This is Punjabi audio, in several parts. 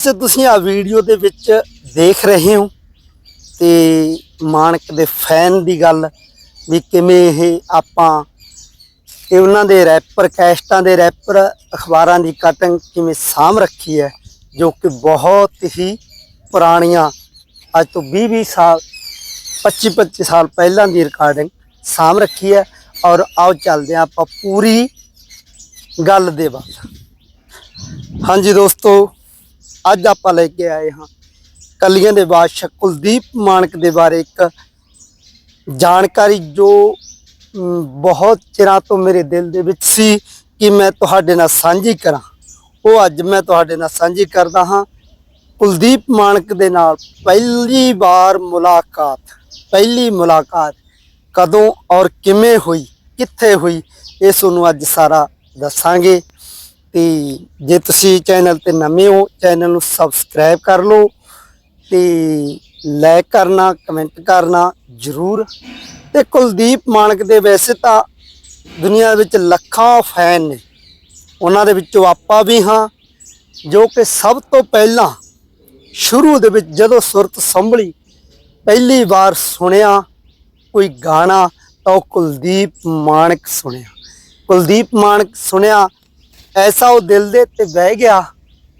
ਤੇ ਤੁਸੀਂ ਆ ਵੀਡੀਓ ਦੇ ਵਿੱਚ ਦੇਖ ਰਹੇ ਹੋ ਤੇ ਮਾਨਕ ਦੇ ਫੈਨ ਦੀ ਗੱਲ ਵੀ ਕਿਵੇਂ ਇਹ ਆਪਾਂ ਇਹ ਉਹਨਾਂ ਦੇ ਰੈਪਰ ਕੈਸਟਾਂ ਦੇ ਰੈਪਰ ਅਖਬਾਰਾਂ ਦੀ ਕਟਿੰਗ ਕਿਵੇਂ ਸਾਂਭ ਰੱਖੀ ਹੈ, ਜੋ ਕਿ ਬਹੁਤ ਹੀ ਪੁਰਾਣੀਆਂ, ਅੱਜ ਤੋਂ 20 20 ਸਾਲ 25 25 ਸਾਲ ਪਹਿਲਾਂ ਦੀ ਰਿਕਾਰਡਿੰਗ ਸਾਂਭ ਰੱਖੀ ਹੈ। ਔਰ ਆਓ ਚੱਲਦੇ ਹਾਂ ਆਪਾਂ ਪੂਰੀ ਗੱਲ ਦੇ ਵੱਲ। ਹਾਂਜੀ ਦੋਸਤੋ ਅੱਜ ਆਪਾਂ ਲੈ ਕੇ ਆਏ ਹਾਂ ਕਲੀਆਂ ਦੇ ਬਾਦਸ਼ਾਹ ਕੁਲਦੀਪ ਮਾਨਕ ਦੇ ਬਾਰੇ ਇੱਕ ਜਾਣਕਾਰੀ ਜੋ ਬਹੁਤ ਚਿਰਾਂ ਤੋਂ ਮੇਰੇ ਦਿਲ ਦੇ ਵਿੱਚ ਸੀ ਕਿ ਮੈਂ ਤੁਹਾਡੇ ਨਾਲ ਸਾਂਝੀ ਕਰਾਂ। ਉਹ ਅੱਜ ਮੈਂ ਤੁਹਾਡੇ ਨਾਲ ਸਾਂਝੀ ਕਰਦਾ ਹਾਂ। ਕੁਲਦੀਪ ਮਾਨਕ ਦੇ ਨਾਲ ਪਹਿਲੀ ਵਾਰ ਮੁਲਾਕਾਤ, ਪਹਿਲੀ ਮੁਲਾਕਾਤ ਕਦੋਂ ਔਰ ਕਿਵੇਂ ਹੋਈ, ਕਿੱਥੇ ਹੋਈ, ਇਹ ਤੁਹਾਨੂੰ ਅੱਜ ਸਾਰਾ ਦੱਸਾਂਗੇ। ਤੇ ਜੇ ਤੁਸੀਂ ਚੈਨਲ ਤੇ ਨਵੇਂ ਹੋ, ਚੈਨਲ ਨੂੰ ਸਬਸਕ੍ਰਾਈਬ ਕਰ ਲਓ ਤੇ ਲਾਈਕ ਕਰਨਾ ਕਮੈਂਟ ਕਰਨਾ ਜ਼ਰੂਰ। ਤੇ ਕੁਲਦੀਪ ਮਾਨਕ ਦੇ ਵੈਸੇ ਤਾਂ ਦੁਨੀਆ ਵਿੱਚ ਲੱਖਾਂ ਫੈਨ ਨੇ। ਉਹਨਾਂ ਦੇ ਵਿੱਚੋਂ ਆਪਾਂ ਵੀ ਹਾਂ, ਜੋ ਕਿ ਸਭ ਤੋਂ ਪਹਿਲਾਂ ਸ਼ੁਰੂ ਦੇ ਵਿੱਚ ਜਦੋਂ ਸੁਰਤ ਸੰਭਲੀ, ਪਹਿਲੀ ਵਾਰ ਸੁਣਿਆ ਕੋਈ ਗਾਣਾ ਤਾਂ ਉਹ ਕੁਲਦੀਪ ਮਾਨਕ ਸੁਣਿਆ। ਕੁਲਦੀਪ ਮਾਨਕ ਸੁਣਿਆ ਐਸਾ ਉਹ ਦਿਲ ਦੇ ਤੇ ਬਹਿ ਗਿਆ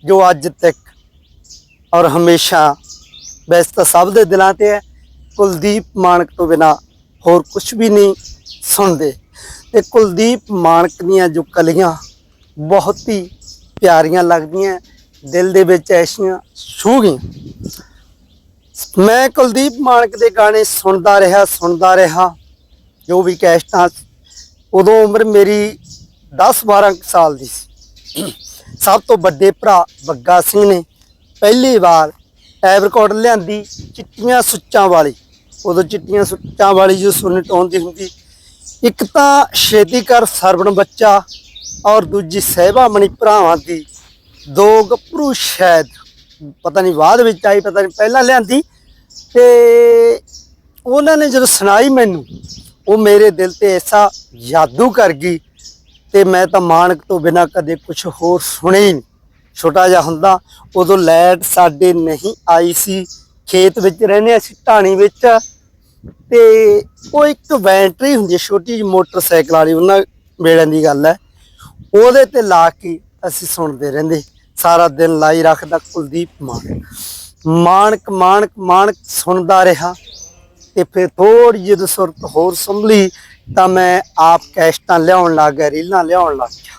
ਜੋ ਅੱਜ ਤੱਕ ਔਰ ਹਮੇਸ਼ਾ ਵੈਸੇ ਤਾਂ ਸਭ ਦੇ ਦਿਲਾਂ ਤੇ ਹੈ ਕੁਲਦੀਪ ਮਾਨਕ ਤੋਂ ਬਿਨਾ ਹੋਰ ਕੁਝ ਵੀ ਨਹੀਂ ਸੁਣਦੇ ਤੇ ਕੁਲਦੀਪ ਮਾਨਕ ਦੀਆਂ ਜੋ ਕਲੀਆਂ ਬਹੁਤ ਹੀ ਪਿਆਰੀਆਂ ਲੱਗਦੀਆਂ ਦਿਲ ਦੇ ਵਿੱਚ ਐਸੀਆਂ ਛੂਹ ਗਈਆਂ ਮੈਂ ਕੁਲਦੀਪ ਮਾਨਕ ਦੇ ਗਾਣੇ ਸੁਣਦਾ ਰਿਹਾ ਸੁਣਦਾ ਰਿਹਾ ਜੋ ਵੀ ਕੈਸਟਾਂ ਉਦੋਂ ਉਮਰ ਮੇਰੀ 10 12 ਸਾਲ ਦੀ ਸੀ। ਸਭ ਤੋਂ ਵੱਡੇ ਭਰਾ ਬੱਗਾ ਸਿੰਘ ਨੇ ਪਹਿਲੀ ਵਾਰ ਟੈਬ ਰਿਕਾਰਡ ਲਿਆਂਦੀ ਚਿੱਟੀਆਂ ਸੁੱਚਾਂ ਵਾਲੀ। ਉਦੋਂ ਚਿੱਟੀਆਂ ਸੁੱਚਾਂ ਵਾਲੀ ਜੋ ਸੁਨਟ ਆਉਂਦੀ ਹੁੰਦੀ, ਇੱਕ ਤਾਂ ਛੇਤੀ ਕਰ ਸਰਵਣ ਬੱਚਾ ਔਰ ਦੂਜੀ ਸਹਿਬਾ ਮਣੀ ਭਰਾਵਾਂ ਦੀ ਦੋ ਗੱਭਰੂ ਸ਼ਾਇਦ, ਪਤਾ ਨਹੀਂ ਬਾਅਦ ਵਿੱਚ ਆਈ, ਪਤਾ ਨਹੀਂ ਪਹਿਲਾਂ ਲਿਆਂਦੀ ਤੇ ਉਹਨਾਂ ਨੇ ਜਦੋਂ ਸੁਣਾਈ ਮੈਨੂੰ, ਉਹ ਮੇਰੇ ਦਿਲ ਤੇ ਐਸਾ ਜਾਦੂ ਕਰ ਗਈ ਤੇ ਮੈਂ ਤਾਂ ਮਾਨਕ ਤੋਂ ਬਿਨਾ ਕਦੇ ਕੁਝ ਹੋਰ ਸੁਣੇ ਹੀ ਨਹੀਂ। ਛੋਟਾ ਜਿਹਾ ਹੁੰਦਾ, ਉਦੋਂ ਲਾਈਟ ਸਾਡੇ ਨਹੀਂ ਆਈ ਸੀ। ਖੇਤ ਵਿੱਚ ਰਹਿੰਦੇ ਅਸੀਂ, ਢਾਣੀ ਵਿੱਚ। ਤੇ ਉਹ ਇੱਕ ਬੈਟਰੀ ਹੁੰਦੀ ਛੋਟੀ ਜਿਹੀ ਮੋਟਰਸਾਈਕਲ ਵਾਲੀ, ਉਹਨਾਂ ਵੇਲੇ ਦੀ ਗੱਲ ਹੈ। ਉਹਦੇ ਤੇ ਲਾ ਕੇ ਅਸੀਂ ਸੁਣਦੇ ਰਹਿੰਦੇ। ਸਾਰਾ ਦਿਨ ਲਾਈ ਰੱਖਦਾ ਕੁਲਦੀਪ ਮਾਨਕ ਮਾਨਕ ਮਾਨਕ ਮਾਨਕ ਸੁਣਦਾ ਰਿਹਾ। ਤੇ ਫਿਰ ਥੋੜੀ ਜਿਹੀ ਸੁਰਤ ਹੋਰ ਸੰਭਲੀ। ਤਾਂ ਮੈਂ ਆਪ ਕੈਸਟਾਂ ਲਿਆਉਣ ਲੱਗ ਗਿਆ, ਰੀਲਾਂ ਲਿਆਉਣ ਲੱਗ ਗਿਆ।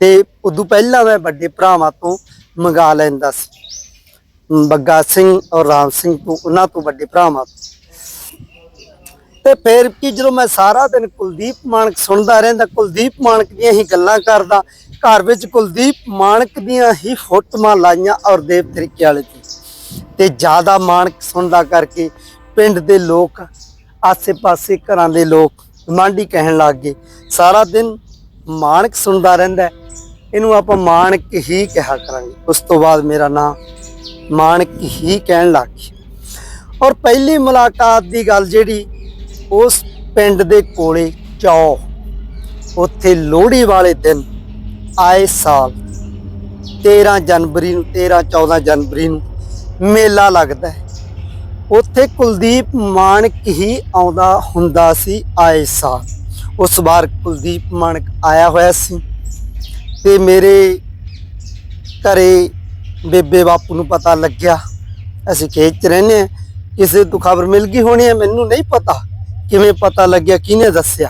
ਤੇ ਉਦੋਂ ਪਹਿਲਾਂ ਮੈਂ ਵੱਡੇ ਭਰਾਵਾਂ ਤੋਂ ਮੰਗਾ ਲੈਂਦਾ ਸੀ। ਬੱਗਾ ਸਿੰਘ ਔਰ ਰਾਮ ਸਿੰਘ ਤੋਂ, ਉਹਨਾਂ ਤੋਂ ਵੱਡੇ ਭਰਾਵਾਂ ਤੋਂ। ਤੇ ਫਿਰ ਕਿ ਜਦੋਂ ਮੈਂ ਸਾਰਾ ਦਿਨ ਕੁਲਦੀਪ ਮਾਨਕ ਸੁਣਦਾ ਰਹਿੰਦਾ, ਕੁਲਦੀਪ ਮਾਨਕ ਦੀਆਂ ਹੀ ਗੱਲਾਂ ਕਰਦਾ, ਘਰ ਵਿੱਚ ਕੁਲਦੀਪ ਮਾਨਕ ਦੀਆਂ ਹੀ ਫੋਟੋਆਂ ਲਾਈਆਂ ਔਰ ਦੇਵ ਤਰੀਕੇ ਵਾਲੇ ਤੇ। ਤੇ ਜ਼ਿਆਦਾ ਮਾਨਕ ਸੁਣਦਾ ਕਰਕੇ ਪਿੰਡ ਦੇ ਲੋਕ, ਆਸੇ-ਪਾਸੇ ਘਰਾਂ ਦੇ ਲੋਕ ਮੰਡੀ ਕਹਿਣ ਲੱਗ ਗਏ। ਸਾਰਾ ਦਿਨ ਮਾਨਕ ਸੁਣਦਾ ਰਹਿੰਦਾ ਇਹਨੂੰ ਆਪਾਂ ਮਾਨਕ ਹੀ ਕਿਹਾ ਕਰਾਂਗੇ। ਉਸ ਤੋਂ ਬਾਅਦ ਮੇਰਾ ਨਾਮ ਮਾਨਕ ਹੀ ਕਹਿਣ ਲੱਗ ਗਿਆ। ਔਰ ਪਹਿਲੀ ਮੁਲਾਕਾਤ ਦੀ ਗੱਲ ਜਿਹੜੀ ਉਸ ਪਿੰਡ ਦੇ ਕੋਲੇ ਚੌ, ਉੱਥੇ ਲੋਹੜੀ ਵਾਲੇ ਦਿਨ ਆਏ ਸਾਲ 13 ਜਨਵਰੀ ਨੂੰ 13 14 ਜਨਵਰੀ ਨੂੰ ਮੇਲਾ ਲੱਗਦਾ ਹੈ। ਉੱਥੇ ਕੁਲਦੀਪ ਮਾਨਕ ਹੀ ਆਉਂਦਾ ਹੁੰਦਾ ਸੀ ਆਏ ਸਾਲ। ਉਸ ਵਾਰ ਕੁਲਦੀਪ ਮਾਨਕ ਆਇਆ ਹੋਇਆ ਸੀ ਤੇ ਮੇਰੇ ਘਰੇ ਬੇਬੇ ਬਾਪੂ ਨੂੰ ਪਤਾ ਲੱਗਿਆ। ਅਸੀਂ ਖੇਤ 'ਚ ਰਹਿੰਦੇ ਹਾਂ ਕਿਸੇ ਤੋਂ ਖਬਰ ਮਿਲ ਗਈ ਹੋਣੀ ਹੈ ਮੈਨੂੰ ਨਹੀਂ ਪਤਾ ਕਿਵੇਂ ਪਤਾ ਲੱਗਿਆ ਕਿਹਨੇ ਦੱਸਿਆ।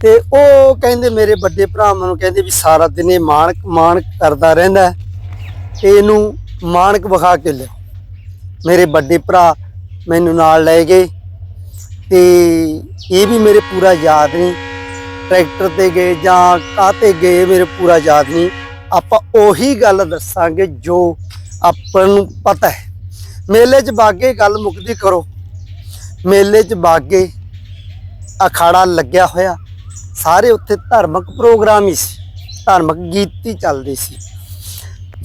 ਤੇ ਉਹ ਕਹਿੰਦੇ ਮੇਰੇ ਵੱਡੇ ਭਰਾ ਨੂੰ ਕਹਿੰਦੇ ਵੀ ਸਾਰਾ ਦਿਨ ਇਹ ਮਾਨਕ ਮਾਨਕ ਕਰਦਾ ਰਹਿੰਦਾ ਹੈ, ਤੇ ਇਹਨੂੰ ਮਾਨਕ ਵਿਖਾ ਕੇ ਲਿਓ ਮੇਰੇ ਵੱਡੇ ਭਰਾ ਮੈਨੂੰ ਨਾਲ ਲੈ ਗਏ ਤੇ ਇਹ ਵੀ ਮੇਰੇ ਪੂਰਾ ਯਾਦ ਨਹੀਂ ਟਰੈਕਟਰ ਤੇ ਗਏ ਜਾਂ ਕਾਤੇ ਗਏ ਮੇਰੇ ਪੂਰਾ ਯਾਦ ਨਹੀਂ ਆਪਾਂ ਉਹੀ ਗੱਲ ਦੱਸਾਂਗੇ ਜੋ ਆਪਾਂ ਨੂੰ ਪਤਾ ਹੈ। ਮੇਲੇ 'ਚ ਬਾਗੇ ਗੱਲ ਮੁਕਦੀ ਕਰੋ। ਮੇਲੇ 'ਚ ਬਾਗੇ ਅਖਾੜਾ ਲੱਗਿਆ ਹੋਇਆ। ਸਾਰੇ ਉੱਥੇ ਧਾਰਮਿਕ ਪ੍ਰੋਗਰਾਮ ਹੀ ਸੀ। ਧਾਰਮਿਕ ਗੀਤ ਹੀ ਚੱਲਦੇ ਸੀ।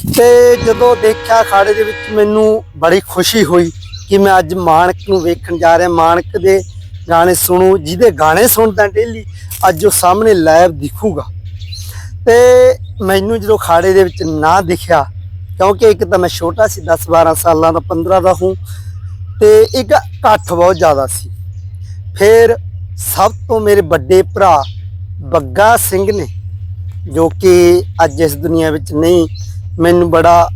ਤੇ ਜਦੋਂ ਦੇਖਿਆ ਅਖਾੜੇ ਦੇ ਵਿੱਚ ਮੈਨੂੰ ਬੜੀ ਖੁਸ਼ੀ ਹੋਈ ਕਿ ਮੈਂ ਅੱਜ ਮਾਨਕ ਨੂੰ ਵੇਖਣ ਜਾ ਰਿਹਾ ਮਾਨਕ ਦੇ ਗਾਣੇ ਸੁਣੂ, ਜਿਹਦੇ ਗਾਣੇ ਸੁਣਦਾ ਡੇਲੀ ਅੱਜ ਉਹ ਸਾਹਮਣੇ ਲਾਈਵ ਦਿਖੂਗਾ। ਤੇ ਮੈਨੂੰ ਜਦੋਂ ਖਾੜੇ ਦੇ ਵਿੱਚ ਨਾ ਦਿਖਿਆ, ਕਿਉਂਕਿ ਇੱਕ ਤਾਂ ਮੈਂ ਛੋਟਾ ਸੀ 10 12 ਸਾਲਾਂ ਦਾ 15 ਦਾ ਹੂੰ, ਤੇ ਇੱਕ ਇਕੱਠ ਬਹੁਤ ਜ਼ਿਆਦਾ ਸੀ। ਫਿਰ ਸਭ ਤੋਂ ਮੇਰੇ ਵੱਡੇ ਭਰਾ ਬੱਗਾ ਸਿੰਘ ਨੇ, ਜੋ ਕਿ ਅੱਜ ਇਸ ਦੁਨੀਆ ਵਿੱਚ ਨਹੀਂ ਮੈਨੂੰ ਬੜਾ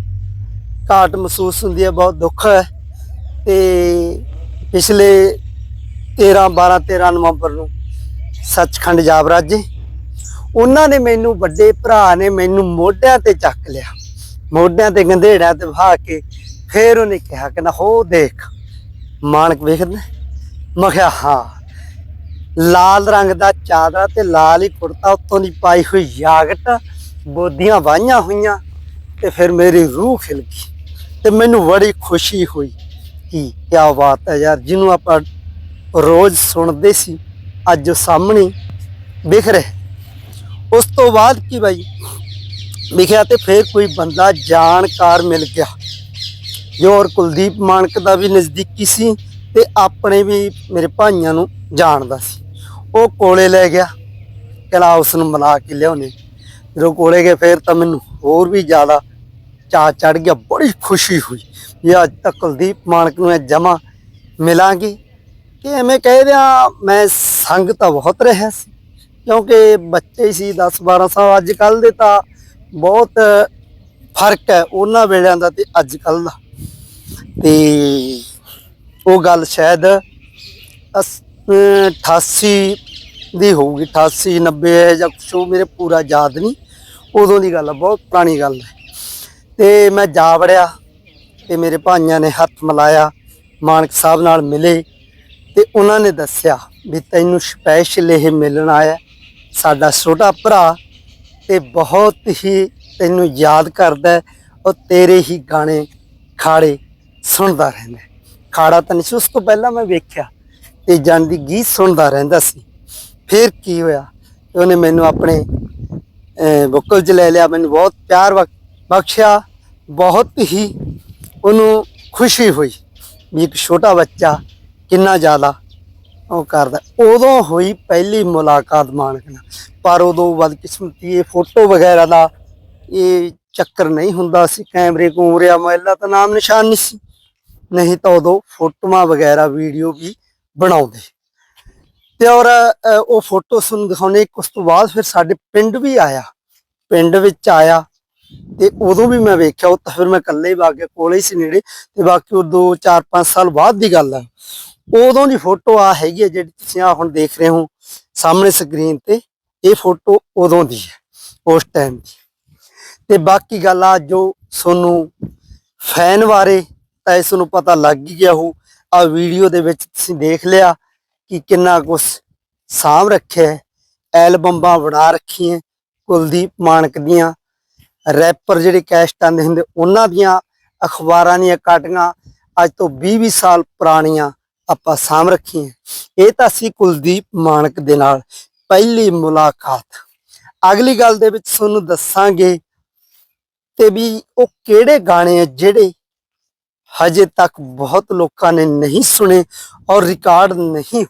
ਘਾਟ ਮਹਿਸੂਸ ਹੁੰਦੀ ਹੈ, ਬਹੁਤ ਦੁੱਖ ਹੈ। ਤੇ ਪਿਛਲੇ 13 12 13 ਨਵੰਬਰ ਨੂੰ ਸੱਚਖੰਡ ਜਾਬਰਾਜੇ ਉਹਨਾਂ ਨੇ ਮੈਨੂੰ ਵੱਡੇ ਭਰਾ ਨੇ ਮੈਨੂੰ ਮੋਢਿਆਂ ਤੇ ਚੱਕ ਲਿਆ। ਮੋਢਿਆਂ ਤੇ ਗੰਧੇੜਿਆਂ ਤੇ ਵਹਾ ਕੇ ਫੇਰ ਉਹਨੇ ਕਿਹਾ ਕਹਿੰਦਾ ਹੋ ਦੇਖ ਮਾਨਕ ਵੇਖਦਾ ਮੈਂ ਕਿਹਾ, ਹਾਂ, ਲਾਲ ਰੰਗ ਦਾ ਚਾਦਰਾ ਤੇ ਲਾਲ ਹੀ ਕੁੜਤਾ ਉੱਤੋਂ ਦੀ ਪਾਈ ਹੋਈ ਜਾਗਟ ਬੋਦੀਆਂ ਵਾਹੀਆਂ ਹੋਈਆਂ। ਤੇ ਫਿਰ ਮੇਰੀ ਰੂਹ ਖਿਲ ਗਈ ਤੇ ਮੈਨੂੰ ਬੜੀ ਖੁਸ਼ੀ ਹੋਈ ਕਿ ਕੀ ਬਾਤ ਹੈ ਯਾਰ, ਜਿਹਨੂੰ ਆਪਾਂ ਰੋਜ਼ ਸੁਣਦੇ ਸੀ, ਅੱਜ ਸਾਹਮਣੇ ਵਿਖ ਰਿਹਾ ਉਸ ਤੋਂ ਬਾਅਦ ਕੀ ਬਾਈ? ਲਿਖਿਆ ਤੇ ਫਿਰ ਕੋਈ ਬੰਦਾ ਜਾਣਕਾਰ ਮਿਲ ਗਿਆ। ਜੋ ਕੁਲਦੀਪ ਮਾਨਕ ਦਾ ਵੀ ਨਜ਼ਦੀਕੀ ਸੀ ਤੇ ਆਪਣੇ ਵੀ ਮੇਰੇ ਭਾਈਆਂ ਨੂੰ ਜਾਣਦਾ ਸੀ। ਉਹ ਕੋਲੇ ਲੈ ਗਿਆ ਕਹਿੰਦਾ ਉਸ ਨੂੰ ਮਿਲਾ ਕੇ ਲਿਆਉਣੇ। ਜਦੋਂ ਕੋਲੇ ਗਏ ਫਿਰ ਤਾਂ ਮੈਨੂੰ ਹੋਰ ਵੀ ਜ਼ਿਆਦਾ ਚਾ ਚੜ ਗਿਆ, ਬੜੀ ਖੁਸ਼ੀ ਹੋਈ ਵੀ ਅੱਜ ਤੱਕ ਕੁਲਦੀਪ ਮਾਨਕ ਨੂੰ ਜਮਾ ਮਿਲਾਂਗੀ। ਕਿ ਐਵੇਂ ਕਹਿ ਦਿਆਂ, ਮੈਂ ਸੰਗ ਤਾਂ ਬਹੁਤ ਰਿਹਾ ਸੀ, ਕਿਉਂਕਿ ਬੱਚੇ ਸੀ 10 12 ਸਾਲ ਅੱਜ ਕੱਲ ਦੇ ਤਾਂ ਬਹੁਤ ਫ਼ਰਕ ਹੈ ਉਹਨਾਂ ਵੇਲਿਆਂ ਦਾ ਤੇ ਅੱਜ ਕੱਲ ਦਾ। ਤੇ ਉਹ ਗੱਲ ਸ਼ਾਇਦ ਅਸ- 88 ਦੀ ਹੋਊਗੀ 88 90 ਹੈ ਜਾਂ ਕੁਛ, ਉਹ ਮੇਰੇ ਪੂਰਾ ਯਾਦ ਨਹੀਂ। ਉਦੋਂ ਦੀ ਗੱਲ ਆ, ਬਹੁਤ ਪੁਰਾਣੀ ਗੱਲ ਹੈ। ਤੇ ਮੈਂ ਜਾ ਵੜਿਆ ਤੇ ਮੇਰੇ ਭਾਈਆਂ ਨੇ ਹੱਥ ਮਿਲਾਇਆ, ਮਾਨਕ ਸਾਹਿਬ ਨਾਲ ਮਿਲੇ ਤੇ ਉਹਨਾਂ ਨੇ ਦੱਸਿਆ ਵੀ ਤੈਨੂੰ ਸਪੈਸ਼ਲ ਇਹ ਮਿਲਣ ਆਇਆ ਸਾਡਾ ਛੋਟਾ ਭਰਾ ਤੇ ਬਹੁਤ ਹੀ ਤੈਨੂੰ ਯਾਦ ਕਰਦਾ ਉਹ ਤੇਰੇ ਹੀ ਗਾਣੇ ਖਾੜੇ ਸੁਣਦਾ ਰਹਿੰਦਾ ਖਾੜਾ ਤਾਂ ਨਹੀਂ ਸੀ, ਉਸ ਤੋਂ ਪਹਿਲਾਂ ਮੈਂ ਵੇਖਿਆ ਤੇ ਜਾਣ ਦੀ ਗੀਤ ਸੁਣਦਾ ਰਹਿੰਦਾ ਸੀ। ਫਿਰ ਕੀ ਹੋਇਆ? ਉਹਨੇ ਮੈਨੂੰ ਆਪਣੇ ਬੁੱਕਲ 'ਚ ਲੈ ਲਿਆ, ਮੈਨੂੰ ਬਹੁਤ ਪਿਆਰ ਬਖ- ਬਖਸ਼ਿਆ, ਬਹੁਤ ਹੀ ਉਹਨੂੰ ਖੁਸ਼ੀ ਹੋਈ ਵੀ ਇੱਕ ਛੋਟਾ ਬੱਚਾ ਕਿੰਨਾ ਜ਼ਿਆਦਾ ਉਹ ਕਰਦਾ। ਉਦੋਂ ਹੋਈ ਪਹਿਲੀ ਮੁਲਾਕਾਤ ਮਾਨਕ ਨਾਲ, ਪਰ ਉਦੋਂ ਬਦਕਿਸਮਤੀ ਇਹ ਫੋਟੋ ਵਗੈਰਾ ਦਾ ਇਹ ਚੱਕਰ ਨਹੀਂ ਹੁੰਦਾ ਸੀ, ਕੈਮਰੇ ਕੂਮਰਿਆ ਮੋਬਾਈਲਾਂ ਤਾਂ ਨਾਮ ਨਿਸ਼ਾਨ ਨਹੀਂ ਸੀ। ਨਹੀਂ ਤਾਂ ਉਦੋਂ ਫੋਟੋਆਂ ਵਗੈਰਾ, ਵੀਡੀਓ ਵੀ ਬਣਾਉਂਦੇ। ਤੇ ਔਰ ਉਹ ਫੋਟੋ ਤੁਹਾਨੂੰ ਦਿਖਾਉਣੇ ਇੱਕ ਉਸ ਤੋਂ ਬਾਅਦ ਫਿਰ ਸਾਡੇ ਪਿੰਡ ਵੀ ਆਇਆ। ਪਿੰਡ ਵਿੱਚ ਆਇਆ ਤੇ ਉਦੋਂ ਵੀ ਮੈਂ ਵੇਖਿਆ, ਉਹ ਤਾਂ ਫਿਰ ਮੈਂ ਇਕੱਲੇ ਹੀ ਵਗ ਗਿਆ ਕੋਲੇ ਹੀ ਸੀ ਨੇੜੇ ਤੇ ਬਾਕੀ ਉਹ 2 4 5 ਸਾਲ ਬਾਅਦ ਦੀ ਗੱਲ ਆ। ਉਦੋਂ ਦੀ ਫੋਟੋ ਆ ਹੈਗੀ ਹੈ ਜਿਹੜੀ ਤੁਸੀਂ ਆ ਹੁਣ ਦੇਖ ਰਹੇ ਹੋ ਸਾਹਮਣੇ ਸਕਰੀਨ ਤੇ, ਇਹ ਫੋਟੋ ਉਦੋਂ ਦੀ ਹੈ ਉਸ ਟਾਈਮ ਦੀ। ਤੇ ਬਾਕੀ ਗੱਲ ਆ ਜੋ ਤੁਹਾਨੂੰ ਫੈਨ ਬਾਰੇ ਤਾਂ ਇਸ ਨੂੰ ਪਤਾ ਲੱਗ ਹੀ ਗਿਆ ਹੋ ਆ ਵੀਡੀਓ ਦੇ ਵਿੱਚ ਤੁਸੀਂ ਦੇਖ ਲਿਆ। ਕਿ ਕਿੰਨਾ ਕੁਛ ਸਾਂਭ ਰੱਖਿਆ ਹੈ, ਐਲਬਮਾਂ ਬਣਾ ਰੱਖੀਆਂ ਕੁਲਦੀਪ ਮਾਨਕ ਦੀਆਂ ਰੈਪਰ ਜਿਹੜੇ ਕੈਸਟ ਆਂਦੇ ਹੁੰਦੇ, ਉਹਨਾਂ ਦੀਆਂ ਅਖਬਾਰਾਂ ਦੀਆਂ ਕਾਟੀਆਂ ਅੱਜ ਤੋਂ 20-20 ਸਾਲ ਪੁਰਾਣੀਆਂ ਆਪਾਂ ਸਾਂਭ ਰੱਖੀਆਂ ਇਹ ਤਾਂ ਸੀ ਕੁਲਦੀਪ ਮਾਨਕ ਦੇ ਨਾਲ ਪਹਿਲੀ ਮੁਲਾਕਾਤ। ਅਗਲੀ ਗੱਲ ਦੇ ਵਿੱਚ ਤੁਹਾਨੂੰ ਦੱਸਾਂਗੇ ਤੇ ਵੀ ਉਹ ਕਿਹੜੇ ਗਾਣੇ ਆ ਜਿਹੜੇ ਹਜੇ ਤੱਕ ਬਹੁਤ ਲੋਕਾਂ ਨੇ ਨਹੀਂ ਸੁਣੇ ਔਰ ਰਿਕਾਰਡ ਨਹੀਂ